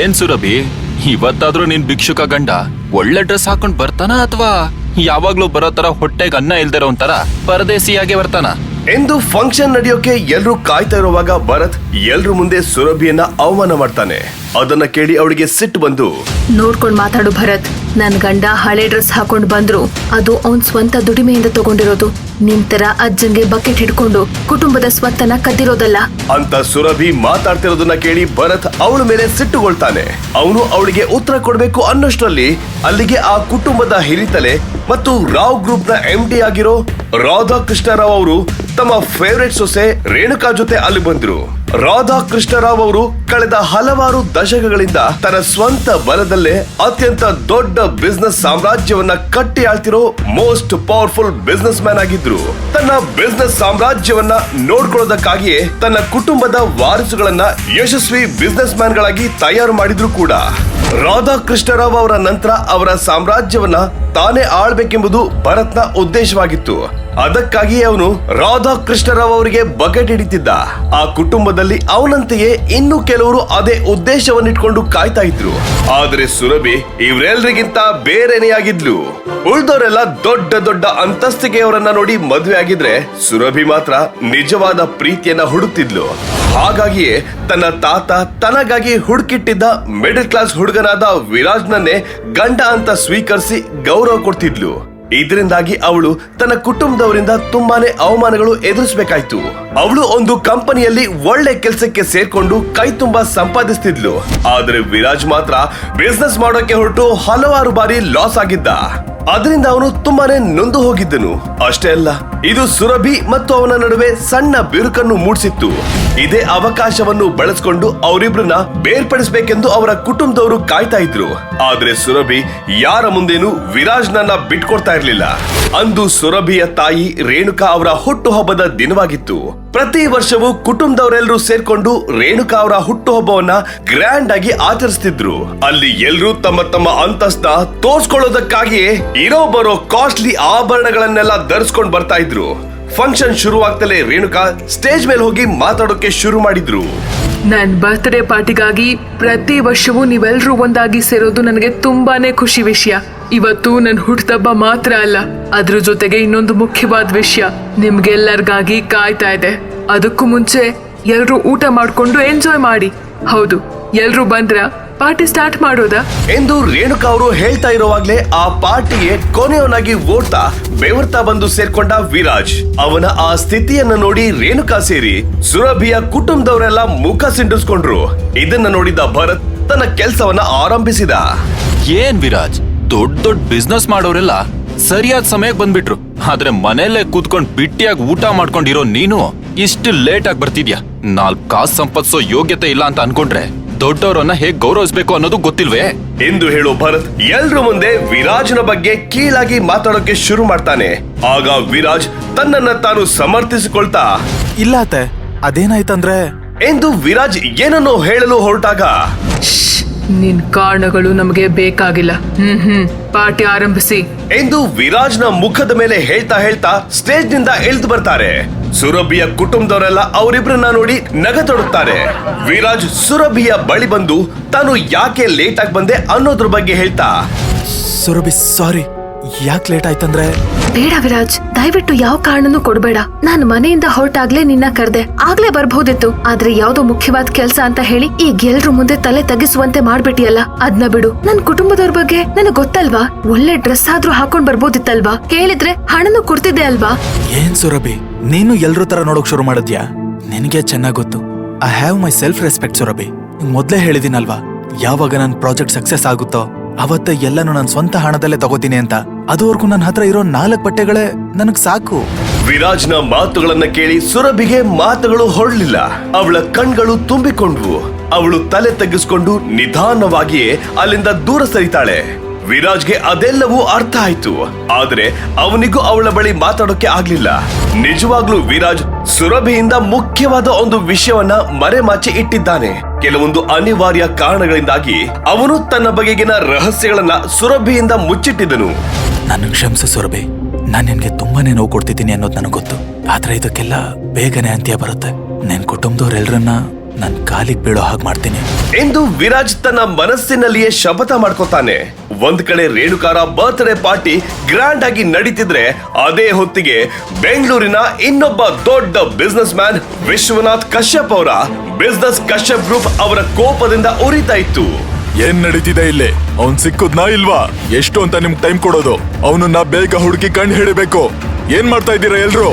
ಏನ್ ಸುರಭಿ? ಇವತ್ತಾದ್ರೂ ನಿನ್ ಭಿಕ್ಷುಕ ಗಂಡ ಒಳ್ಳೆ ಡ್ರೆಸ್ ಹಾಕೊಂಡ್ ಬರ್ತಾನ ಅಥವಾ ಯಾವಾಗ್ಲೂ ಬರೋ ತರ ಹೊಟ್ಟೆಗೆ ಅನ್ನ ಇಲ್ದಿರೋ ಒಂಥರ ಪರದೇಸಿಯಾಗೆ ಬರ್ತಾನ? ಎಂದು ಫಂಕ್ಷನ್ ನಡೆಯೋಕೆ ಎಲ್ಲರೂ ಕಾಯ್ತಾ ಇರುವಾಗ ಭರತ್ ಎಲ್ರ ಮುಂದೆ ಸುರಭಿಯನ್ನ ಅವಮಾನ ಮಾಡ್ತಾನೆ. ಅದನ್ನ ಕೇಳಿ ಅವಳಿಗೆ ಸಿಟ್ಟು ಬಂದು ನೋಡ್ಕೊಂಡ್ ಮಾತಾಡು ಭರತ್. ನನ್ ಗಂಡ ಹಳೆ ಡ್ರೆಸ್ ಹಾಕೊಂಡ್ ಬಂದ್ರು. ಅದು ಅವನ್ ಸ್ವಂತ ದುಡಿಮೆಯಿಂದ ತಗೊಂಡಿರೋದು. ನಿನ್ ತರ ಅಜ್ಜಂಗೆ ಬಕೆಟ್ ಹಿಡ್ಕೊಂಡು ಕುಟುಂಬದ ಸ್ವತ್ತನ್ನ ಕದ್ದಿರೋದಲ್ಲ. ಅಂತ ಸುರಭಿ ಮಾತಾಡ್ತಿರೋದನ್ನ ಕೇಳಿ ಭರತ್ ಅವಳ ಮೇಲೆ ಸಿಟ್ಟುಗೊಳ್ತಾನೆ. ಅವನು ಅವಳಿಗೆ ಉತ್ತರ ಕೊಡ್ಬೇಕು ಅನ್ನೋಷ್ಟರಲ್ಲಿ ಅಲ್ಲಿಗೆ ಆ ಕುಟುಂಬದ ಹಿರಿತಲೆ ಮತ್ತು ರಾವ್ ಗ್ರೂಪ್ನ ಎಂ ಡಿ ಆಗಿರೋ ರಾಧಾ ರಾವ್ ಅವರು ತಮ್ಮ ಫೇವ್ರೇಟ್ ಸೊಸೆ ರೇಣುಕಾ ಜೊತೆ ಅಲ್ಲಿ ಬಂದ್ರು. ರಾಧಾ ಕೃಷ್ಣರಾವ್ ಅವರು ಕಳೆದ ಹಲವಾರು ದಶಕಗಳಿಂದ ತನ್ನ ಸ್ವಂತ ಬಲದಲ್ಲೇ ಅತ್ಯಂತ ದೊಡ್ಡ ಬಿಸ್ನೆಸ್ ಸಾಮ್ರಾಜ್ಯವನ್ನ ಕಟ್ಟಿ ಆಳ್ತಿರೋ ಮೋಸ್ಟ್ ಪವರ್ಫುಲ್ ಬಿಸ್ನೆಸ್ ಮ್ಯಾನ್ ಆಗಿದ್ರು. ತನ್ನ ಬಿಸ್ನೆಸ್ ಸಾಮ್ರಾಜ್ಯವನ್ನ ನೋಡ್ಕೊಳ್ಳೋದಕ್ಕಾಗಿಯೇ ತನ್ನ ಕುಟುಂಬದ ವಾರಸುಗಳನ್ನ ಯಶಸ್ವಿ ಬಿಸ್ನೆಸ್ ಮ್ಯಾನ್ ಗಳಾಗಿ ತಯಾರು ಮಾಡಿದ್ರು ಕೂಡ. ರಾಧಾ ಕೃಷ್ಣರಾವ್ ಅವರ ನಂತರ ಅವರ ಸಾಮ್ರಾಜ್ಯವನ್ನ ತಾನೇ ಆಳ್ಬೇಕೆಂಬುದು ಭರತ್ನ ಉದ್ದೇಶವಾಗಿತ್ತು. ಅದಕ್ಕಾಗಿ ಅವನು ರಾಧಾಕೃಷ್ಣರಾವ್ ಅವರಿಗೆ ಬಕೆಟ್ ಹಿಡಿತಿದ್ದ. ಆ ಕುಟುಂಬದಲ್ಲಿ ಅವನಂತೆಯೇ ಇನ್ನು ಕೆಲವರು ಅದೇ ಉದ್ದೇಶವನ್ನಿಟ್ಕೊಂಡು ಕಾಯ್ತಾ ಇದ್ರು. ಆದ್ರೆ ಸುರಭಿ ಇವರೆಲ್ಲರಿಗಿಂತ ಬೇರೆನೇ ಆಗಿದ್ಲು ಉಳ್ದವರೆಲ್ಲ ದೊಡ್ಡ ದೊಡ್ಡ ಅಂತಸ್ತಿಗೆ ಅವರನ್ನ ನೋಡಿ ಮದುವೆ ಆಗಿದ್ರೆ ಸುರಭಿ ಮಾತ್ರ ನಿಜವಾದ ಪ್ರೀತಿಯನ್ನ ಹುಡುಕ್ತಿದ್ಲು. ಹಾಗಾಗಿಯೇ ತನ್ನ ತಾತ ತನಗಾಗಿ ಹುಡುಕಿಟ್ಟಿದ್ದ ಮಿಡಲ್ ಕ್ಲಾಸ್ ಹುಡುಗನಾದ ವಿರಾಜ್ನನ್ನೇ ಗಂಡ ಅಂತ ಸ್ವೀಕರಿಸಿ ಗೌರವ ಕೊಡ್ತಿದ್ಲು. ಇದರಿಂದಾಗಿ ಅವಳು ತನ್ನ ಕುಟುಂಬದವರಿಂದ ತುಂಬಾನೇ ಅವಮಾನಗಳು ಎದುರಿಸಬೇಕಾಯ್ತು. ಅವಳು ಒಂದು ಕಂಪನಿಯಲ್ಲಿ ಒಳ್ಳೆ ಕೆಲಸಕ್ಕೆ ಸೇರ್ಕೊಂಡು ಕೈ ತುಂಬಾ ಸಂಪಾದಿಸ್ತಿದ್ಲು. ಆದ್ರೆ ವಿರಾಜ್ ಮಾತ್ರ ಬಿಸ್ನೆಸ್ ಮಾಡೋಕೆ ಹೊರಟು ಹಲವಾರು ಬಾರಿ ಲಾಸ್ ಆಗಿದ್ದ. ಅದರಿಂದ ಅವನು ತುಂಬಾನೇ ನೊಂದು ಹೋಗಿದ್ದನು. ಅಷ್ಟೇ ಅಲ್ಲ, ಇದು ಸುರಭಿ ಮತ್ತು ಅವನ ನಡುವೆ ಸಣ್ಣ ಬಿರುಕನ್ನು ಮೂಡಿಸಿತ್ತು. ಇದೇ ಅವಕಾಶವನ್ನು ಬಳಸಿಕೊಂಡು ಅವರಿಬ್ರನ್ನ ಬೇರ್ಪಡಿಸಬೇಕೆಂದು ಅವರ ಕುಟುಂಬದವರು ಕಾಯ್ತಾ ಇದ್ರು. ಆದ್ರೆ ಸುರಭಿ ಯಾರ ಮುಂದೇನು ವಿರಾಜ್ ನನ್ನ ಬಿಟ್ಕೊಡ್ತಾ ಇರ್ಲಿಲ್ಲ. ಅಂದು ಸುರಭಿಯ ತಾಯಿ ರೇಣುಕಾ ಅವರ ಹುಟ್ಟುಹಬ್ಬದ ದಿನವಾಗಿತ್ತು. ಪ್ರತಿ ವರ್ಷವೂ ಕುಟುಂಬದವರೆಲ್ಲರೂ ಸೇರ್ಕೊಂಡು ರೇಣುಕಾ ಅವರ ಹುಟ್ಟುಹಬ್ಬವನ್ನ ಗ್ರ್ಯಾಂಡ್ ಆಗಿ ಆಚರಿಸ್ತಿದ್ರು. ಅಲ್ಲಿ ಎಲ್ಲರೂ ತಮ್ಮ ತಮ್ಮ ಅಂತಸ್ತ ತೋರ್ಸ್ಕೊಳ್ಳೋದಕ್ಕಾಗಿಯೇ ಇರೋ ಬರೋ ಕಾಸ್ಟ್ಲಿ ಆಭರಣಗಳನ್ನೆಲ್ಲ ಧರಿಸ್ಕೊಂಡು ಬರ್ತಾ ಇದ್ರು. ಫಂಕ್ಷನ್ ಶುರುವಾಗ್ತಲೇ ರೇಣುಕಾ ಸ್ಟೇಜ್ ಮೇಲೆ ಹೋಗಿ ಮಾತಾಡೋಕೆ ಶುರು ಮಾಡಿದ್ರು. ನನ್ನ ಬರ್ತ್ಡೇ ಪಾರ್ಟಿಗಾಗಿ ಪ್ರತಿ ವರ್ಷವೂ ನೀವೆಲ್ಲರೂ ಒಂದಾಗಿ ಸೇರೋದು ನನಗೆ ತುಂಬಾನೇ ಖುಷಿ ವಿಷಯ. ಇವತ್ತು ನನ್ನ ಹುಟ್ಟದಬ್ಬ ಮಾತ್ರ ಅಲ್ಲ ಅದ್ರ ಜೊತೆಗೆ ಇನ್ನೊಂದು ಮುಖ್ಯವಾದ ವಿಷಯ ನಿಮ್ಗೆಲ್ಲರಿಗಾಗಿ ಕಾಯ್ತಾ ಇದೆ. ಅದಕ್ಕೂ ಮುಂಚೆ ಎಲ್ರೂ ಊಟ ಮಾಡ್ಕೊಂಡು ಎಂಜಾಯ್ ಮಾಡಿ. ಹೌದು ಎಲ್ರೂ ಬಂದ್ರ ಪಾರ್ಟಿ ಸ್ಟಾರ್ಟ್ ಮಾಡೋದಾ? ಎಂದು ರೇಣುಕಾ ಅವರು ಹೇಳ್ತಾ ಇರುವಾಗ್ಲೇ ಆ ಪಾರ್ಟಿಗೆ ಕೊನೆಯವನಾಗಿ ಓಡ್ತಾ ಬೆವರ್ತಾ ಬಂದು ಸೇರ್ಕೊಂಡ ವಿರಾಜ್. ಅವನ ಆ ಸ್ಥಿತಿಯನ್ನ ನೋಡಿ ರೇಣುಕಾ ಸೇರಿ ಸುರಭಿಯ ಕುಟುಂಬದವರೆಲ್ಲ ಮುಖ ಸಿಂಡಿಸ್ಕೊಂಡ್ರು. ಇದನ್ನ ನೋಡಿದ ಭರತ್ ತನ್ನ ಕೆಲಸವನ್ನ ಆರಂಭಿಸಿದ. ಏನ್ ವಿರಾಜ್? ದೊಡ್ಡ ದೊಡ್ಡ ಬಿಸ್ನೆಸ್ ಮಾಡೋರೆಲ್ಲ ಸರಿಯಾದ ಸಮಯಕ್ಕೆ ಬಂದ್ಬಿಟ್ರು. ಆದ್ರೆ ಮನೆಯಲ್ಲೇ ಕೂತ್ಕೊಂಡ್ ಬಿಟ್ಟಿಯಾಗಿ ಊಟ ಮಾಡ್ಕೊಂಡಿರೋ ನೀನು ಇಷ್ಟು ಲೇಟ್ ಆಗಿ ಬರ್ತಿದ್ಯಾ? ನಾಲ್ಕು ಕಾಸು ಸಂಪತ್ಸೋ ಯೋಗ್ಯತೆ ಇಲ್ಲ ಅಂತ ಅನ್ಕೊಂಡ್ರೆ ದೊಡ್ಡವರನ್ನ ಹೇಗ್ ಗೌರವಿಸ್ಬೇಕು ಅನ್ನೋದು ಗೊತ್ತಿಲ್ವೇ? ಎಂದು ಹೇಳೋ ಭರತ್ ಎಲ್ರ ಮುಂದೆ ವಿರಾಜ್ನ ಬಗ್ಗೆ ಕೀಳಾಗಿ ಮಾತಾಡೋಕೆ ಶುರು ಮಾಡ್ತಾನೆ. ಆಗ ವಿರಾಜ್ ತನ್ನನ್ನ ತಾನು ಸಮರ್ಥಿಸಿಕೊಳ್ತಾ ಇಲ್ಲ ಅತ್ತೆ ಅದೇನಾಯ್ತಂದ್ರೆ ಎಂದು ವಿರಾಜ್ ಏನನ್ನೋ ಹೇಳಲು ಹೊರಟಾಗ ನಿನ್ ಕಾರಣಗಳು ನಮಗೆ ಬೇಕಾಗಿಲ್ಲ. ಹ್ಮ್ ಹ್ಮ್. ಪಾರ್ಟಿ ಆರಂಭಿಸಿ. ಎಂದು ವಿರಾಜ್ನ ಮುಖದ ಮೇಲೆ ಹೇಳ್ತಾ ಹೇಳ್ತಾ ಸ್ಟೇಜ್ನಿಂದ ಇಳಿದು ಬರ್ತಾರೆ. ಸುರಭಿಯ ಕುಟುಂಬದವರೆಲ್ಲ ಅವರಿಬ್ರನ್ನ ನೋಡಿ ನಗತೊಡುತ್ತಾರೆ ವಿರಾಜ್ ಸುರಭಿಯ ಬಳಿ ಬಂದು ತಾನು ಯಾಕೆ ಲೇಟ್ ಆಗಿ ಬಂದೆ ಅನ್ನೋದ್ರ ಬಗ್ಗೆ ಹೇಳ್ತಾ ಸುರಭಿ ಸಾರಿ ಯಾಕೆ ಲೇಟ್ ಆಯ್ತಂದ್ರೆ? ಬೇಡ ವಿರಾಜ್ ದಯವಿಟ್ಟು ಯಾವ ಕಾರಣನೂ ಕೊಡ್ಬೇಡ. ನಾನ್ ಮನೆಯಿಂದ ಹೊರಟಾಗ್ಲೇ ನಿನ್ನ ಕರ್ದೆ. ಆಗ್ಲೇ ಬರ್ಬಹುದಿತ್ತು ಆದ್ರೆ ಯಾವ್ದೋ ಮುಖ್ಯವಾದ ಕೆಲ್ಸ ಅಂತ ಹೇಳಿ ಈಗ ಎಲ್ರು ಮುಂದೆ ತಲೆ ತಗ್ಗಿಸುವಂತೆ ಮಾಡ್ಬಿಟ್ಟಿಯಲ್ಲ. ಅದ್ನ ಬಿಡು. ನನ್ ಕುಟುಂಬದವ್ರ ಬಗ್ಗೆ ನನಗ್ ಗೊತ್ತಲ್ವಾ? ಒಳ್ಳೆ ಡ್ರೆಸ್ ಆದ್ರೂ ಹಾಕೊಂಡ್ ಬರ್ಬೋದಿತ್ತಲ್ವಾ? ಕೇಳಿದ್ರೆ ಹಣನು ಕೊಡ್ತಿದ್ದೆ ಅಲ್ವಾ? ಏನ್ ಸುರಭಿ ನೀನು ಎಲ್ರ ತರ ನೋಡೋಕ್ ಶುರು ಮಾಡಿದ್ಯಾ? ನಿನಗೆ ಚೆನ್ನಾಗ್ ಗೊತ್ತು. I have my self respect Surabhi ಮೊದ್ಲೇ ಹೇಳಿದಿನಲ್ವಾ? ಯಾವಾಗ ನನ್ ಪ್ರಾಜೆಕ್ಟ್ ಸಕ್ಸಸ್ ಆಗುತ್ತೋ? ಅವತ್ತ ಎಲ್ಲನೂ ನನ್ ಸ್ವಂತ ಹಣದಲ್ಲೇ ತಗೋತೀನಿ ಅಂತ. ಅದುವರೆಗೂ ನನ್ನ ಹತ್ರ ಇರೋ ನಾಲ್ಕು ಬಟ್ಟೆಗಳೇ ನನಗ್ ಸಾಕು. ವಿರಾಜ್ನ ಮಾತುಗಳನ್ನ ಕೇಳಿ ಸುರಭಿಗೆ ಮಾತುಗಳು ಹೊರಲಿಲ್ಲ ಅವಳ ಕಣ್ಗಳು ತುಂಬಿಕೊಂಡ್ವು. ಅವಳು ತಲೆ ತಗ್ಗಿಸ್ಕೊಂಡು ನಿಧಾನವಾಗಿಯೇ ಅಲ್ಲಿಂದ ದೂರ ಸರಿತಾಳೆ. ವಿರಾಜ್ಗೆ ಅದೆಲ್ಲವೂ ಅರ್ಥ ಆಯ್ತು. ಆದ್ರೆ ಅವನಿಗೂ ಅವಳ ಬಳಿ ಮಾತಾಡೋಕೆ ಆಗ್ಲಿಲ್ಲ. ನಿಜವಾಗ್ಲೂ ವಿರಾಜ್ ಸುರಭಿಯಿಂದ ಮುಖ್ಯವಾದ ಒಂದು ವಿಷಯವನ್ನ ಮರೆಮಾಚಿ ಇಟ್ಟಿದ್ದಾನೆ. ಕೆಲವೊಂದು ಅನಿವಾರ್ಯ ಕಾರಣಗಳಿಂದಾಗಿ ಅವನು ತನ್ನ ಬಗೆಗಿನ ರಹಸ್ಯಗಳನ್ನ ಸುರಭಿಯಿಂದ ಮುಚ್ಚಿಟ್ಟಿದ್ದನು. ನನ್ನ ಕ್ಷಮಿಸು ಸುರಭಿ. ನಾನ್ ನಿನ್ಗೆ ತುಂಬಾನೇ ನೋವು ಕೊಡ್ತಿದ್ದೀನಿ ಅನ್ನೋದು ನನಗೆ ಗೊತ್ತು. ಆದ್ರೆ ಇದಕ್ಕೆಲ್ಲ ಬೇಗನೆ ಅಂತ್ಯ ಬರುತ್ತೆ. ನಿನ್ ಕುಟುಂಬದವ್ರೆಲ್ಲರನ್ನ ನನ್ ಕಾಲಿಗೆ ಬೀಳೋ ಹಾಗೆ ಮಾಡ್ತೀನಿ. ಎಂದು ವಿರಾಜ್ ತನ್ನ ಮನಸ್ಸಿನಲ್ಲಿಯೇ ಶಪಥ ಮಾಡ್ಕೋತಾನೆ. ಒಂದ್ ಕಡೆ ರೇಣುಕಾರ ಬರ್ತ್ಡೇ ಪಾರ್ಟಿ ಗ್ರ್ಯಾಂಡ್ ಆಗಿ ನಡೀತಿದ್ರೆ ಅದೇ ಹೊತ್ತಿಗೆ ಬೆಂಗಳೂರಿನ ಇನ್ನೊಬ್ಬ ದೊಡ್ಡ ಬಿಸ್ನೆಸ್ ಮ್ಯಾನ್ ವಿಶ್ವನಾಥ್ ಕಶ್ಯಪ್ ಅವರ ಬಿಸ್ನೆಸ್ ಕಶ್ಯಪ್ ಗ್ರೂಪ್ ಅವರ ಕೋಪದಿಂದ ಉರಿತಾ ಇತ್ತು. ಏನ್ ನಡೀತಿದೆ ಇಲ್ಲಿ? ಅವ್ನ್ ಸಿಕ್ಕುದ್ನಾ ಇಲ್ವಾ? ಎಷ್ಟು ಅಂತ ನಿಮ್ಗೆ ಟೈಮ್ ಕೊಡೋದು. ಅವನನ್ನ ಬೇಗ ಹುಡುಕಿ ಕಂಡು ಹಿಡಿಬೇಕು ಏನ್ ಮಾಡ್ತಾ ಇದ್ದೀರಾ ಎಲ್ರು?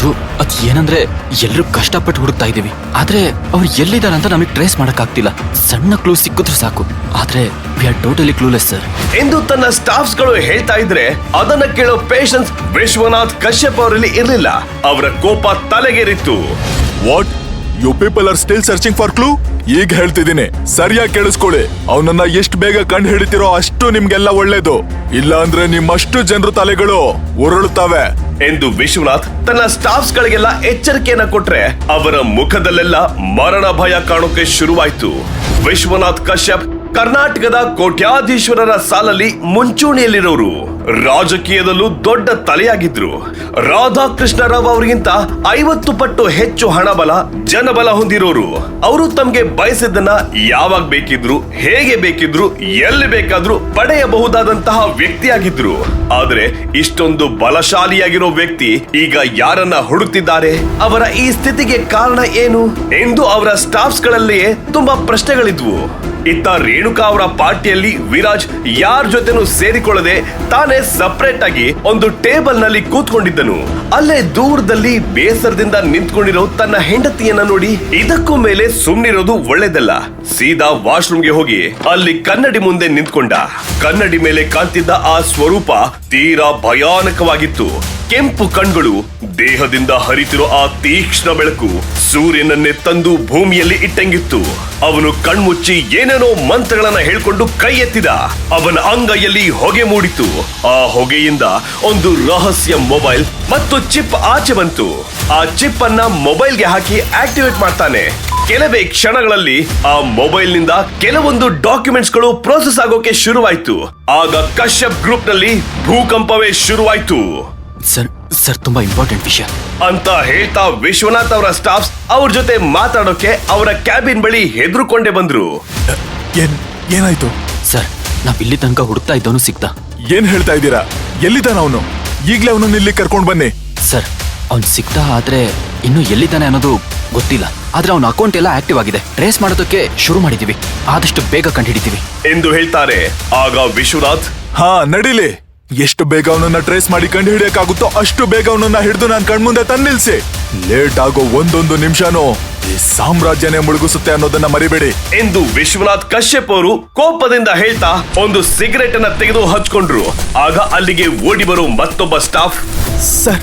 ಅದು ಅದ್ ಏನಂದ್ರೆ ಎಲ್ರು ಕಷ್ಟಪಟ್ಟು ಹುಡುಕ್ತಾ ಇದೀವಿ ಆದ್ರೆ ಅವ್ರು ಎಲ್ಲಿದ್ದಾರೆ ಅಂತ ನಮಗೆ ಟ್ರೇಸ್ ಮಾಡಕ್ಕಾಗ್ತಿಲ್ಲ. ಸಣ್ಣ ಕ್ಲೂ ಸಿಕ್ಕಿದ್ರು ಸಾಕು. ಆದ್ರೆ we are totally clueless sir ಎಂದು ತನ್ನ ಸ್ಟಾಫ್ಸ್ಗಳು ಹೇಳ್ತಾ ಇದ್ರೆ ಅದನ್ನ ಕೇಳೋ ಪೇಷನ್ಸ್ ವಿಶ್ವನಾಥ್ ಕಶ್ಯಪ್ ಅವರಲ್ಲಿ ಇರಲಿಲ್ಲ. ಅವರ ಕೋಪ ತಲೆಗೇರಿತ್ತು. What you people are still searching for clue ಈಗ ಹೇಳ್ತಿದ್ದೀನಿ. ಸರಿಯಾಗಿ ಕೇಳಿಸ್ಕೊಳ್ಳಿ. ಅವನನ್ನ ಎಷ್ಟು ಬೇಗ ಕಂಡು ಹಿಡಿತಿರೋ ಅಷ್ಟು ನಿಮ್ಗೆಲ್ಲ ಒಳ್ಳೇದು. ಇಲ್ಲ ಅಂದ್ರೆ ನಿಮ್ಮಷ್ಟು ಜನರು ತಲೆಗಳು ಉರುಳುತ್ತವೆ ಎಂದು ವಿಶ್ವನಾಥ್ ತನ್ನ ಸ್ಟಾಫ್ಸ್ ಗಳಿಗೆಲ್ಲ ಎಚ್ಚರಿಕೆಯನ್ನ ಕೊಟ್ರೆ ಅವರ ಮುಖದಲ್ಲೆಲ್ಲ ಮರಣ ಭಯ ಕಾಣೋಕೆ ಶುರುವಾಯ್ತು. ವಿಶ್ವನಾಥ್ ಕಶ್ಯಪ್ ಕರ್ನಾಟಕದ ಕೋಟ್ಯಾಧೀಶ್ವರರ ಸಾಲಲ್ಲಿ ಮುಂಚೂಣಿಯಲ್ಲಿರೋರು. ರಾಜಕೀಯದಲ್ಲೂ ದೊಡ್ಡ ತಲೆಯಾಗಿದ್ರು. ರಾಧಾಕೃಷ್ಣ ರಾವ್ ಅವರಿಗಿಂತ ಐವತ್ತು ಪಟ್ಟು ಹೆಚ್ಚು ಹಣಬಲ, ಜನಬಲ ಹೊಂದಿರೋರು. ಅವರು ತಮ್ಗೆ ಬಯಸಿದ್ದನ್ನ ಯಾವಾಗ ಬೇಕಿದ್ರು, ಹೇಗೆ ಬೇಕಿದ್ರು, ಎಲ್ಲಿ ಬೇಕಾದ್ರೂ ಪಡೆಯಬಹುದಾದಂತಹ ವ್ಯಕ್ತಿಯಾಗಿದ್ರು. ಆದ್ರೆ ಇಷ್ಟೊಂದು ಬಲಶಾಲಿಯಾಗಿರೋ ವ್ಯಕ್ತಿ ಈಗ ಯಾರನ್ನ ಹುಡುಕ್ತಿದ್ದಾರೆ? ಅವರ ಈ ಸ್ಥಿತಿಗೆ ಕಾರಣ ಏನು? ಎಂದು ಅವರ ಸ್ಟಾಫ್ಸ್ ಗಳಲ್ಲಿಯೇ ತುಂಬಾ ಪ್ರಶ್ನೆಗಳಿದ್ವು. ಇತ್ತ ರೇಣುಕಾ ಅವರ ಪಾರ್ಟಿಯಲ್ಲಿ ವಿರಾಜ್ ಯಾರ ಜೊತೆನೂ ಸೇರಿಕೊಳ್ಳದೆ ತಾನೇ ಸಪರೇಟ್ ಆಗಿ ಒಂದು ಟೇಬಲ್ನಲ್ಲಿ ಕೂತ್ಕೊಂಡಿದ್ದನು. ಅಲ್ಲೇ ದೂರದಲ್ಲಿ ಬೇಸರದಿಂದ ನಿಂತ್ಕೊಂಡಿರೋ ತನ್ನ ಹೆಂಡತಿಯನ್ನ ನೋಡಿ ಇದಕ್ಕೂ ಮೇಲೆ ಸುಮ್ನಿರೋದು ಒಳ್ಳೇದಲ್ಲ. ಸೀದಾ ವಾಶ್ರೂಮ್ಗೆ ಹೋಗಿ ಅಲ್ಲಿ ಕನ್ನಡಿ ಮುಂದೆ ನಿಂತ್ಕೊಂಡ. ಕನ್ನಡಿ ಮೇಲೆ ಕಾಣ್ತಿದ್ದ ಆ ಸ್ವರೂಪ ತೀರಾ ಭಯಾನಕವಾಗಿತ್ತು. ಕೆಂಪು ಕಣ್ಗಳು ದೇಹದಿಂದ ಹರಿತಿರೋ ಆ ತೀಕ್ಷ್ಣ ಬೆಳಕು ಸೂರ್ಯನನ್ನೇ ತಂದು ಭೂಮಿಯಲ್ಲಿ ಇಟ್ಟಂಗಿತ್ತು. ಅವನು ಕಣ್ಮುಚ್ಚಿ ಏನೇನೋ ಮಂತ್ರಗಳನ್ನ ಹೇಳ್ಕೊಂಡು ಕೈ ಎತ್ತಿದ. ಅವನ ಅಂಗೈಯಲ್ಲಿ ಹೊಗೆ ಮೂಡಿತು. ಆ ಹೊಗೆಯಿಂದ ಒಂದು ರಹಸ್ಯ ಮೊಬೈಲ್ ಮತ್ತು ಚಿಪ್ ಆಚೆ ಬಂತು. ಆ ಚಿಪ್ ಅನ್ನ ಮೊಬೈಲ್ಗೆ ಹಾಕಿ ಆಕ್ಟಿವೇಟ್ ಮಾಡ್ತಾನೆ. ಕೆಲವೇ ಕ್ಷಣಗಳಲ್ಲಿ ಆ ಮೊಬೈಲ್ನಿಂದ ಕೆಲವೊಂದು ಡಾಕ್ಯುಮೆಂಟ್ಸ್ಗಳು ಪ್ರೋಸೆಸ್ ಆಗೋಕೆ ಶುರುವಾಯ್ತು. ಆಗ ಕಶ್ಯಪ್ ಗ್ರೂಪ್ನಲ್ಲಿ ಭೂಕಂಪವೇ ಶುರುವಾಯ್ತು. ಸರ್ ಸರ್ ತುಂಬಾ ಇಂಪಾರ್ಟೆಂಟ್ ವಿಷಯ. ಅಂತ ಹೇಳ್ತಾ ವಿಶ್ವನಾಥ್ ಅವರ ಸ್ಟಾಫ್ಸ್ ಅವ್ರ ಜೊತೆ ಮಾತಾಡೋಕೆ ಅವರ ಕ್ಯಾಬಿನ್ ಬಳಿ ಹೆದ್ರುಕೊಂಡೇ ಬಂದ್ರು. ಏನ್ ಏನಾಯ್ತು? ಸರ್ ನಾವ್ ಇಲ್ಲಿ ತನಕ ಹುಡುಕ್ತಾ ಇದ್ದವನು ಸಿಕ್ತ. ಏನ್ ಹೇಳ್ತಾ ಇದ್ದೀರಾ? ಎಲ್ಲಿದ್ದಾನ ಅವನು? ಈಗ್ಲೇ ಅವನನ್ನ ಇಲ್ಲಿ ಕರ್ಕೊಂಡ್ ಬನ್ನಿ. ಸರ್ ಅವ್ನ್ ಸಿಕ್ತಾ ಆದ್ರೆ ಇನ್ನು ಎಲ್ಲಿದ್ದಾನೆ ಅನ್ನೋದು ಗೊತ್ತಿಲ್ಲ. ಆದ್ರೆ ಅವನ ಅಕೌಂಟ್ ಎಲ್ಲ ಆಕ್ಟಿವ್ ಆಗಿದೆ. ಟ್ರೇಸ್ ಮಾಡೋದಕ್ಕೆ ಶುರು ಮಾಡಿದೀವಿ. ಆದಷ್ಟು ಬೇಗ ಕಂಡುಹಿಡಿತೀವಿ. ಎಂದು ಹೇಳ್ತಾರೆ. ಆಗ ವಿಶ್ವನಾಥ್ ಹಾ ನಡೀಲಿ. ಎಷ್ಟು ಬೇಗ ಅವನನ್ನ ಟ್ರೇಸ್ ಮಾಡಿ ಕಂಡು ಹಿಡಿಯಕಾಗುತ್ತೋ ಅಷ್ಟು ಬೇಗ ಅವನನ್ನ ಹಿಡಿದು ನಾನು ಕಣ್ಮುಂದೆ ತಂದಿಲ್ಸಿ ಲೇಟ್ ಆಗೋ ಒಂದೊಂದು ನಿಮಿಷನೂ ಈ ಸಾಮ್ರಾಜ್ಯನೇ ಮುಳುಗಿಸುತ್ತೆ ಅನ್ನೋದನ್ನ ಮರಿಬೇಡಿ. ಎಂದು ವಿಶ್ವನಾಥ್ ಕಶ್ಯಪ್ ಅವರು ಕೋಪದಿಂದ ಹೇಳ್ತಾ ಒಂದು ಸಿಗರೆಟ್ ಅನ್ನ ತೆಗೆದು ಹಚ್ಕೊಂಡ್ರು. ಆಗ ಅಲ್ಲಿಗೆ ಓಡಿ ಬರೋ ಮತ್ತೊಬ್ಬ ಸ್ಟಾಫ್ ಸರ್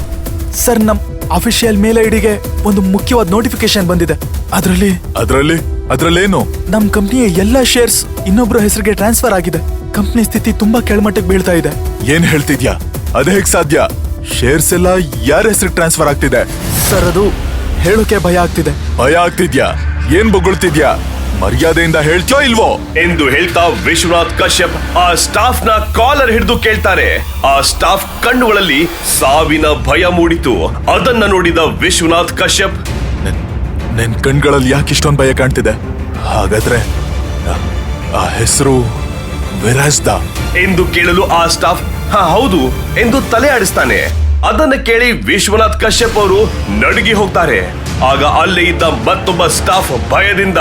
ಸರ್ ನಮ್ ಅಫಿಷಿಯಲ್ ಮೇಲ್ ಐಡಿಗೆ ಒಂದು ಮುಖ್ಯವಾದ ನೋಟಿಫಿಕೇಶನ್ ಬಂದಿದೆ. ಅದರಲ್ಲಿ? ಅದರಲ್ಲಿ? ಅದರಲ್ಲೇನು? ನಮ್ ಕಂಪ್ನಿಯ ಎಲ್ಲಾ ಶೇರ್ಸ್ ಇನ್ನೊಬ್ಬರ ಹೆಸರಿಗೆ ಟ್ರಾನ್ಸ್ಫರ್ ಆಗಿದೆ. ಕಂಪ್ನಿ ಸ್ಥಿತಿ ತುಂಬಾ ಕೆಳಮಟ್ಟಕ್ಕೆ ಬೀಳ್ತಾ ಇದೆ. ಏನ್ ಹೇಳ್ತಿದ್ಯಾ? ಅದ ಹೇಗ್ ಸಾಧ್ಯ? ಶೇರ್ಸ್ ಎಲ್ಲ ಯಾರ ಹೆಸರಿಗೆ ಟ್ರಾನ್ಸ್ಫರ್ ಆಗ್ತಿದೆ? ಸರ್ ಅದು ಹೇಳೋಕೆ ಭಯ ಆಗ್ತಿದೆ. ಭಯ ಆಗ್ತಿದ್ಯಾ? ಏನ್ ಬೊಗಳ್ತಿದ್ಯಾ? ಮರ್ಯಾದೆಯಿಂದ ಹೇಳ್ತೋ ಇಲ್ವೋ? ಎಂದು ಹೇಳ್ತಾ ವಿಶ್ವನಾಥ್ ಕಶ್ಯಪ್ ಆ ಸ್ಟಾಫ್ನ ಕಾಲರ್ ಹಿಡಿದು ಕೇಳ್ತಾರೆ. ಆ ಸ್ಟಾಫ್ ಕಣ್ಣುಗಳಲ್ಲಿ ಸಾವಿನ ಭಯ ಮೂಡಿತು. ಅದನ್ನ ನೋಡಿದ ವಿಶ್ವನಾಥ್ ಕಶ್ಯಪ್ ನಿನ್ ಕಣ್ಗಳಲ್ಲಿ ಯಾಕೆ ಇಷ್ಟೊಂದು ಭಯ ಕಾಣ್ತಿದೆ? ಹಾಗಾದ್ರೆ ಆ- ಆ ಹೆಸರು ವಿರಾಜ್ದ? ಎಂದು ಕೇಳಲು ಆ ಸ್ಟಾಫ್ ಹಾ ಹೌದು ಎಂದು ತಲೆ ಆಡಿಸ್ತಾನೆ. ಅದನ್ನ ಕೇಳಿ ವಿಶ್ವನಾಥ್ ಕಶ್ಯಪ್ ಅವರು ನಡುಗಿ ಹೋಗ್ತಾರೆ. ಆಗ ಅಲ್ಲೇ ಇದ್ದ ಮತ್ತೊಬ್ಬ ಸ್ಟಾಫ್ ಭಯದಿಂದ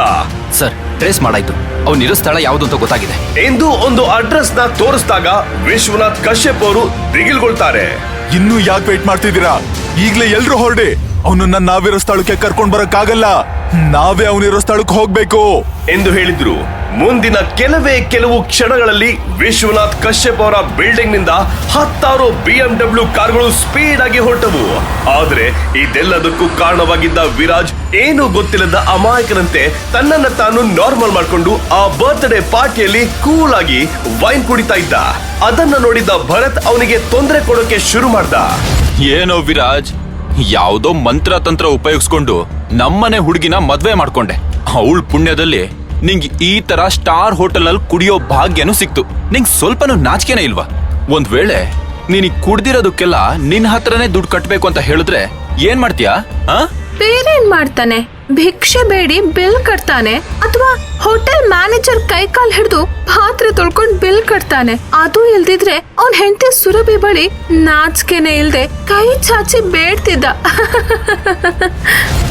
ಸರ್ ಟ್ರೇಸ್ ಮಾಡಾಯ್ತು. ಅವ್ನಿರೋ ಸ್ಥಳ ಯಾವುದು ಅಂತ ಗೊತ್ತಾಗಿದೆ. ಎಂದು ಒಂದು ಅಡ್ರೆಸ್ನ ತೋರಿಸಿದಾಗ ವಿಶ್ವನಾಥ್ ಕಶ್ಯಪ್ ಅವರು ದಿಗಿಲ್ಗೊಳ್ತಾರೆ. ಇನ್ನೂ ಯಾಕೆ ವೇಟ್ ಮಾಡ್ತಿದ್ದೀರಾ? ಈಗಲೇ ಎಲ್ರು ಹೊರಡಿ. ಅವನನ್ನ ನಾವಿರೋ ಸ್ಥಳಕ್ಕೆ ಕರ್ಕೊಂಡ್ ಬರಕ್ಕಾಗಲ್ಲ. ನಾವೇ ಅವನಿರೋ ಸ್ಥಳಕ್ಕೆ ಹೋಗ್ಬೇಕು. ಎಂದು ಹೇಳಿದ್ರು. ಮುಂದಿನ ಕೆಲವೇ ಕೆಲವು ಕ್ಷಣಗಳಲ್ಲಿ ವಿಶ್ವನಾಥ್ ಕಶ್ಯಪ್ ಅವರ ಬಿಲ್ಡಿಂಗ್ನಿಂದ ಹತ್ತಾರು ಡಬ್ಲ್ಯೂ ಕಾರ್ಗಳು ಸ್ಪೀಡ್ ಆಗಿ ಹೊರಟವು. ಆದ್ರೆ ಇದೆಲ್ಲದಕ್ಕೂ ಕಾರಣವಾಗಿದ್ದ ವಿರಾಜ್ ಏನು ಗೊತ್ತಿಲ್ಲದ ಅಮಾಯಕನಂತೆ ತನ್ನನ್ನ ತಾನು ನಾರ್ಮಲ್ ಮಾಡಿಕೊಂಡು ಆ ಬರ್ತ್ಡೇ ಪಾರ್ಟಿಯಲ್ಲಿ ಕೂಲ್ ಆಗಿ ವೈನ್ ಕುಡಿತಾ ಇದ್ದ. ಅದನ್ನ ನೋಡಿದ ಭರತ್ ಅವನಿಗೆ ತೊಂದರೆ ಕೊಡೋಕೆ ಶುರು ಮಾಡ್ದ. ಏನೋ ವಿರಾಜ್ ಯಾವ್ದೋ ಮಂತ್ರ ತಂತ್ರ ಉಪಯೋಗಿಸ್ಕೊಂಡು ನಮ್ಮನೆ ಹುಡುಗಿನ ಮದ್ವೆ ಮಾಡ್ಕೊಂಡೆ. ಅವಳ ಪುಣ್ಯದಲ್ಲಿ ನಿಂಗ್ ಈ ತರ ಸ್ಟಾರ್ ಹೋಟೆಲ್ನಲ್ಲಿ ಕುಡಿಯೋ ಭಾಗ್ಯನೂ ಸಿಕ್ತು. ನಿಂಗ್ ಸ್ವಲ್ಪನೂ ನಾಚಿಕೆನೇ ಇಲ್ವಾ? ಒಂದ್ ವೇಳೆ ನೀನ್ ಕುಡ್ದಿರೋದಕ್ಕೆಲ್ಲ ನಿನ್ ಹತ್ರನೇ ದುಡ್ಡು ಕಟ್ಬೇಕು ಅಂತ ಹೇಳಿದ್ರೆ ಏನ್ ಮಾಡ್ತೀಯಾ ಬೇರೇನ್ ಮಾಡ್ತಾನೆ? ಭಿಕ್ಷೆ ಬೇಡಿ ಬಿಲ್ ಕಟ್ತಾನೆ ಅಥವಾ ಹೋಟೆಲ್ ಮ್ಯಾನೇಜರ್ ಕೈ ಕಾಲ್ ಹಿಡಿದು ಪಾತ್ರೆ ತೊಳ್ಕೊಂಡು ಬಿಲ್ ಕಟ್ತಾನೆ. ಅದು ಇಲ್ದಿದ್ರೆ ಅವನ್ ಹೆಂಡತಿ ಸುರಭಿ ಬಳಿ ನಾಚಿಕೆನೆ ಇಲ್ದೆ ಕೈ ಚಾಚಿ ಬೇಡ್ತಿದ್ದ.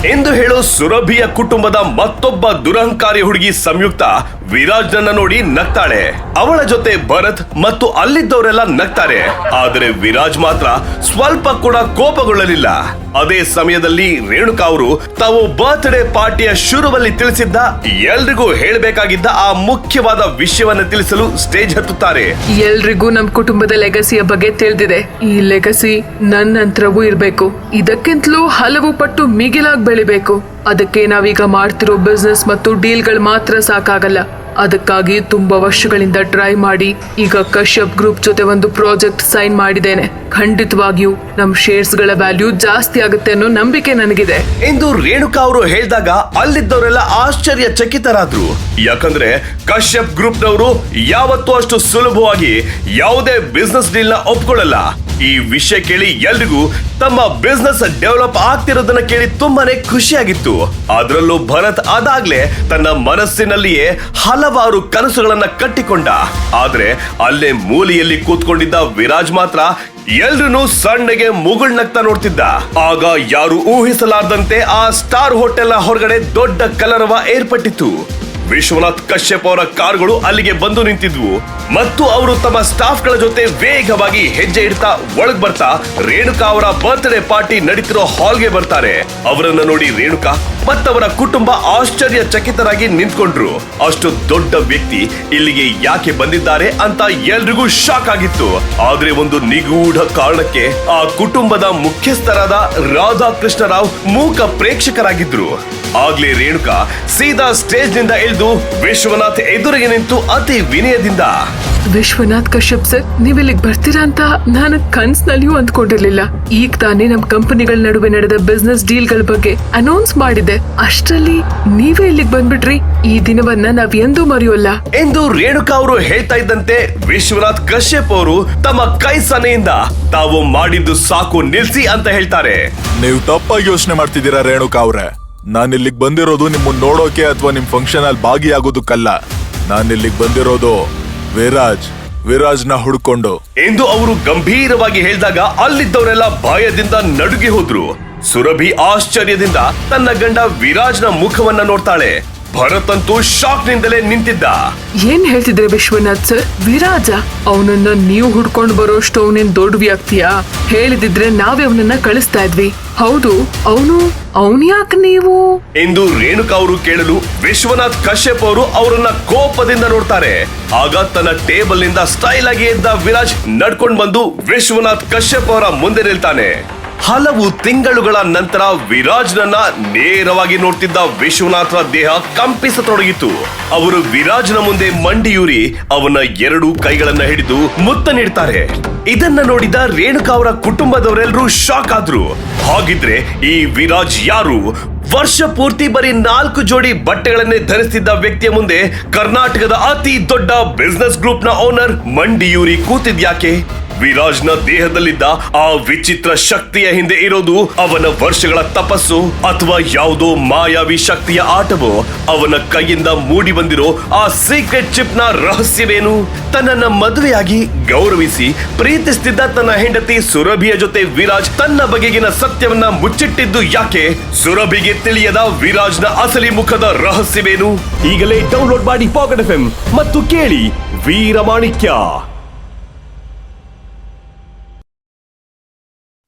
ಎಂದು ಹೇಳೋ ಸುರಭಿಯ ಕುಟುಂಬದ ಮತ್ತೊಬ್ಬ ದುರಹಂಕಾರಿ ಹುಡುಗಿ ಸಂಯುಕ್ತ. ವಿರಾಜ್ನನ್ನ ನೋಡಿ ನಗ್ತಾಳೆ. ಅವಳ ಜೊತೆ ಭರತ್ ಮತ್ತು ಅಲ್ಲಿದ್ದವರೆಲ್ಲ ನಗ್ತಾರೆ. ಆದರೆ ವಿರಾಜ್ ಮಾತ್ರ ಸ್ವಲ್ಪ ಕೂಡ ಕೋಪಗೊಳ್ಳಲಿಲ್ಲ. ಅದೇ ಸಮಯದಲ್ಲಿ ರೇಣುಕಾ ಅವರು ತಾವು ಬರ್ತ್ಡೇ ಪಾರ್ಟಿಯ ಶುರುವಲ್ಲಿ ತಿಳಿಸಿದ್ದ ಎಲ್ರಿಗೂ ಹೇಳಬೇಕಾಗಿದ್ದ ಆ ಮುಖ್ಯವಾದ ವಿಷಯವನ್ನ ತಿಳಿಸಲು ಸ್ಟೇಜ್ ಹತ್ತುತ್ತಾರೆ. ಎಲ್ರಿಗೂ ನಮ್ ಕುಟುಂಬದ ಲೆಗಸಿಯ ಬಗ್ಗೆ ತಿಳಿದಿದೆ. ಈ ಲೆಗಸಿ ನನ್ನ ನಂತರವೂ ಇರ್ಬೇಕು. ಇದಕ್ಕಿಂತಲೂ ಹಲವು ಪಟ್ಟು ಮಿಗಿಲಾಗಿ ಬೆಳಿಬೇಕು. ಅದಕ್ಕೆ ನಾವೀಗ ಮಾಡ್ತಿರೋ ಬಿಸ್ನೆಸ್ ಮತ್ತು ಡೀಲ್ಗಳು ಮಾತ್ರ ಸಾಕಾಗಲ್ಲ. ಅದಕ್ಕಾಗಿ ತುಂಬ ವರ್ಷಗಳಿಂದ ಟ್ರೈ ಮಾಡಿ ಈಗ ಕಶ್ಯಪ್ ಗ್ರೂಪ್ ಜೊತೆ ಒಂದು ಪ್ರಾಜೆಕ್ಟ್ ಸೈನ್ ಮಾಡಿದ್ದೇನೆ. ಖಂಡಿತವಾಗಿಯೂ ನಮ್ ಶೇರ್ಸ್ಗಳ ವ್ಯಾಲ್ಯೂ ಜಾಸ್ತಿ ಆಗುತ್ತೆ ಅನ್ನೋ ನಂಬಿಕೆ ನನಗಿದೆ. ಎಂದು ರೇಣುಕಾ ಅವರು ಹೇಳಿದಾಗ ಅಲ್ಲಿದ್ದವರೆಲ್ಲ ಆಶ್ಚರ್ಯಚಕಿತರಾದ್ರು. ಯಾಕಂದ್ರೆ ಕಶ್ಯಪ್ ಗ್ರೂಪ್ನವರು ಯಾವತ್ತೂ ಅಷ್ಟು ಸುಲಭವಾಗಿ ಯಾವುದೇ ಬಿಸ್ನೆಸ್ ಡೀಲ್ನ ಒಪ್ಕೊಳ್ಳಲ್ಲ. ಈ ವಿಷಯ ಕೇಳಿ ಎಲ್ರಿಗೂ ತಮ್ಮ ಬಿಸ್ನೆಸ್ ಡೆವಲಪ್ ಆಗ್ತಿರೋದನ್ನ ಕೇಳಿ ತುಂಬಾನೇ ಖುಷಿಯಾಗಿತ್ತು. ಅದರಲ್ಲೂ ಭರತ್ ಅದಾಗ್ಲೇ ತನ್ನ ಮನಸ್ಸಿನಲ್ಲಿಯೇ ಹಲವಾರು ಕನಸುಗಳನ್ನ ಕಟ್ಟಿಕೊಂಡ. ಆದ್ರೆ ಅಲ್ಲೇ ಮೂಲೆಯಲ್ಲಿ ಕೂತ್ಕೊಂಡಿದ್ದ ವಿರಾಜ್ ಮಾತ್ರ ಎಲ್ರನ್ನೂ ಸಣ್ಣಗೆ ಮುಗುಳ್ನಗ್ತಾ ನೋಡ್ತಿದ್ದ. ಆಗ ಯಾರು ಊಹಿಸಲಾರ್ದಂತೆ ಆ ಸ್ಟಾರ್ ಹೋಟೆಲ್ ಹೊರಗಡೆ ದೊಡ್ಡ ಕಲರವ ಏರ್ಪಟ್ಟಿತ್ತು. ವಿಶ್ವನಾಥ್ ಕಶ್ಯಪ್ ಅವರ ಕಾರ್ಗಳು ಅಲ್ಲಿಗೆ ಬಂದು ನಿಂತಿದ್ವು ಮತ್ತು ಅವರು ತಮ್ಮ ಸ್ಟಾಫ್ಗಳ ಜೊತೆ ವೇಗವಾಗಿ ಹೆಜ್ಜೆ ಇಡ್ತಾ ಒಳಗ್ ಬರ್ತಾ ರೇಣುಕಾ ಅವರ ಬರ್ತ್ಡೇ ಪಾರ್ಟಿ ನಡೀತಿರೋ ಹಾಲ್ಗೆ ಬರ್ತಾರೆ. ಅವರನ್ನ ನೋಡಿ ರೇಣುಕಾ ಮತ್ತವರ ಕುಟುಂಬ ಆಶ್ಚರ್ಯ ಚಕಿತರಾಗಿ ನಿಂತ್ಕೊಂಡ್ರು. ಅಷ್ಟು ದೊಡ್ಡ ವ್ಯಕ್ತಿ ಇಲ್ಲಿಗೆ ಯಾಕೆ ಬಂದಿದ್ದಾರೆ ಅಂತ ಎಲ್ರಿಗೂ ಶಾಕ್ ಆಗಿತ್ತು. ಆದ್ರೆ ಒಂದು ನಿಗೂಢ ಕಾರಣಕ್ಕೆ ಆ ಕುಟುಂಬದ ಮುಖ್ಯಸ್ಥರಾದ ರಾಧಾಕೃಷ್ಣ ರಾವ್ ಮೂಕ ಪ್ರೇಕ್ಷಕರಾಗಿದ್ರು. ಆಗ್ಲೇ ರೇಣುಕಾ ಸೀದಾ ಸ್ಟೇಜ್ನಿಂದ ಇಳಿದು ವಿಶ್ವನಾಥ್ ಎದುರಿಗೆ ನಿಂತು ಅತಿ ವಿನಯದಿಂದ. ವಿಶ್ವನಾಥ್ ಕಶ್ಯಪ್ ಸರ್ ನೀವ್ ಇಲ್ಲಿಗೆ ಬರ್ತೀರಾ ಅಂತ ನಾನು ಕನ್ಸ್ನಲ್ಲಿಯೂ ಅಂದ್ಕೊಂಡಿರ್ಲಿಲ್ಲ. ಈಗ ತಾನೇ ನಮ್ ಕಂಪನಿಗಳ ನಡುವೆ ನಡೆದ ಬಿಸ್ನೆಸ್ ಡೀಲ್ಗಳ ಬಗ್ಗೆ ಅನೌನ್ಸ್ ಮಾಡಿದೆ ಅಷ್ಟರಲ್ಲಿ ನೀವೇ ಇಲ್ಲಿಗೆ ಬಂದ್ಬಿಟ್ರಿ. ಈ ದಿನವನ್ನ ನಾವ್ ಎಂದೂ ಮರೆಯೋಲ್ಲ. ಎಂದು ರೇಣುಕಾ ಅವರು ಹೇಳ್ತಾ ಇದ್ದಂತೆ ವಿಶ್ವನಾಥ್ ಕಶ್ಯಪ್ ಅವರು ತಮ್ಮ ಕೈ ಸನೆಯಿಂದ ತಾವು ಮಾಡಿದ್ದು ಸಾಕು ನಿಲ್ಸಿ ಅಂತ ಹೇಳ್ತಾರೆ. ನೀವು ತಪ್ಪಾಗಿ ಯೋಚನೆ ಮಾಡ್ತಿದ್ದೀರಾ ರೇಣುಕಾ ಅವ್ರೆ? ನಾನು ಇಲ್ಲಿಗೆ ಬಂದಿರೋದು ನಿಮ್ಮನ್ನ ನೋಡೋಕೆ ಅಥವಾ ನಿಮ್ ಫಂಕ್ಷನ್ ಅಲ್ಲಿ ಭಾಗಿಯಾಗೋದಕ್ಕಲ್ಲ ನಾನು ಇಲ್ಲಿಗೆ ಬಂದಿರೋದು ವಿರಾಜ್, ವಿರಾಜ್ನ ಹುಡ್ಕೊಂಡು. ಎಂದು ಅವರು ಗಂಭೀರವಾಗಿ ಹೇಳಿದಾಗ ಅಲ್ಲಿದ್ದವರೆಲ್ಲ ಭಯದಿಂದ ನಡುಗಿ ಹೋದ್ರು. ಸುರಭಿ ಆಶ್ಚರ್ಯದಿಂದ ತನ್ನ ಗಂಡ ವಿರಾಜ್ನ ಮುಖವನ್ನ ನೋಡ್ತಾಳೆ. ಭರತ್ ಅಂತೂ ಶಾಕ್ ನಿಂದಲೇ ನಿಂತಿದ್ದ. ಏನ್ ಹೇಳ್ತಿದ್ರೆ ವಿಶ್ವನಾಥ್ ಸರ್? ವಿರಾಜ ಅವನನ್ನ ನೀವು ಹುಡ್ಕೊಂಡು ಬರೋಷ್ಟು ಅವನೇನ್ ದೊಡ್ಡ ವ್ಯಕ್ತಿಯ? ಹೇಳಿದಿದ್ರೆ ನಾವೇ ಅವನನ್ನ ಕಳಿಸ್ತಾ ಇದ್ವಿ. ಹೌದು ಅವನು ಅವನ್ ಯಾಕೆ ನೀವು? ಎಂದು ರೇಣುಕಾ ಅವರು ಕೇಳಲು ವಿಶ್ವನಾಥ್ ಕಶ್ಯಪ್ ಅವರು ಅವರನ್ನ ಕೋಪದಿಂದ ನೋಡ್ತಾರೆ. ಆಗ ತನ್ನ ಟೇಬಲ್ನಿಂದ ಸ್ಟೈಲ್ ಆಗಿ ಎದ್ದ ವಿರಾಜ್ ನಡ್ಕೊಂಡು ಬಂದು ವಿಶ್ವನಾಥ್ ಕಶ್ಯಪ್ ಅವರ ಮುಂದೆ ನಿಲ್ತಾನೆ. ಹಲವು ತಿಂಗಳುಗಳ ನಂತರ ವಿರಾಜ್ನನ್ನ ನೇರವಾಗಿ ನೋಡ್ತಿದ್ದ ವಿಶ್ವನಾಥರ ದೇಹ ಕಂಪಿಸತೊಡಗಿತು ಅವರು ವಿರಾಜ್ನ ಮುಂದೆ ಮಂಡಿಯೂರಿ ಅವನ ಎರಡು ಕೈಗಳನ್ನ ಹಿಡಿದು ಮುತ್ತ ನೀಡ್ತಾರೆ. ಇದನ್ನ ನೋಡಿದ ರೇಣುಕಾ ಅವರ ಕುಟುಂಬದವರೆಲ್ಲರೂ ಶಾಕ್ ಆದ್ರು. ಹಾಗಿದ್ರೆ ಈ ವಿರಾಜ್ ಯಾರು? ವರ್ಷ ಪೂರ್ತಿ ಬರೀ ನಾಲ್ಕು ಜೋಡಿ ಬಟ್ಟೆಗಳನ್ನೇ ಧರಿಸಿದ್ದ ವ್ಯಕ್ತಿಯ ಮುಂದೆ ಕರ್ನಾಟಕದ ಅತಿ ದೊಡ್ಡ ಬಿಸ್ನೆಸ್ ಗ್ರೂಪ್ನ ಓನರ್ ಮಂಡಿಯೂರಿ ಕೂತಿದ್ಯಾಕೆ? ವಿರಾಜ್ನ ದೇಹದಲ್ಲಿದ್ದ ಆ ವಿಚಿತ್ರ ಶಕ್ತಿಯ ಹಿಂದೆ ಇರೋದು ಅವನ ವರ್ಷಗಳ ತಪಸ್ಸು ಅಥವಾ ಯಾವುದೋ ಮಾಯಾವಿ ಶಕ್ತಿಯ ಆಟವೋ? ಅವನ ಕೈಯಿಂದ ಮೂಡಿ ಬಂದಿರೋ ಆ ಸೀಕ್ರೆಟ್ ಚಿಪ್ನ ರಹಸ್ಯವೇನು? ತನ್ನನ್ನ ಮದುವೆಯಾಗಿ ಗೌರವಿಸಿ ಪ್ರೀತಿಸ್ತಿದ್ದ ತನ್ನ ಹೆಂಡತಿ ಸುರಭಿಯ ಜೊತೆ ವಿರಾಜ್ ತನ್ನ ಬಗೆಗಿನ ಸತ್ಯವನ್ನ ಮುಚ್ಚಿಟ್ಟಿದ್ದು ಯಾಕೆ? ಸುರಭಿಗೆ ತಿಳಿಯದ ವಿರಾಜ್ನ ಅಸಲಿ ಮುಖದ ರಹಸ್ಯವೇನು? ಈಗಲೇ ಡೌನ್ಲೋಡ್ ಮಾಡಿ ಪಾಕೆಟ್ ಎಫ್ ಮತ್ತು ಕೇಳಿ ವೀರಮಾಣಿಕ್ಯ.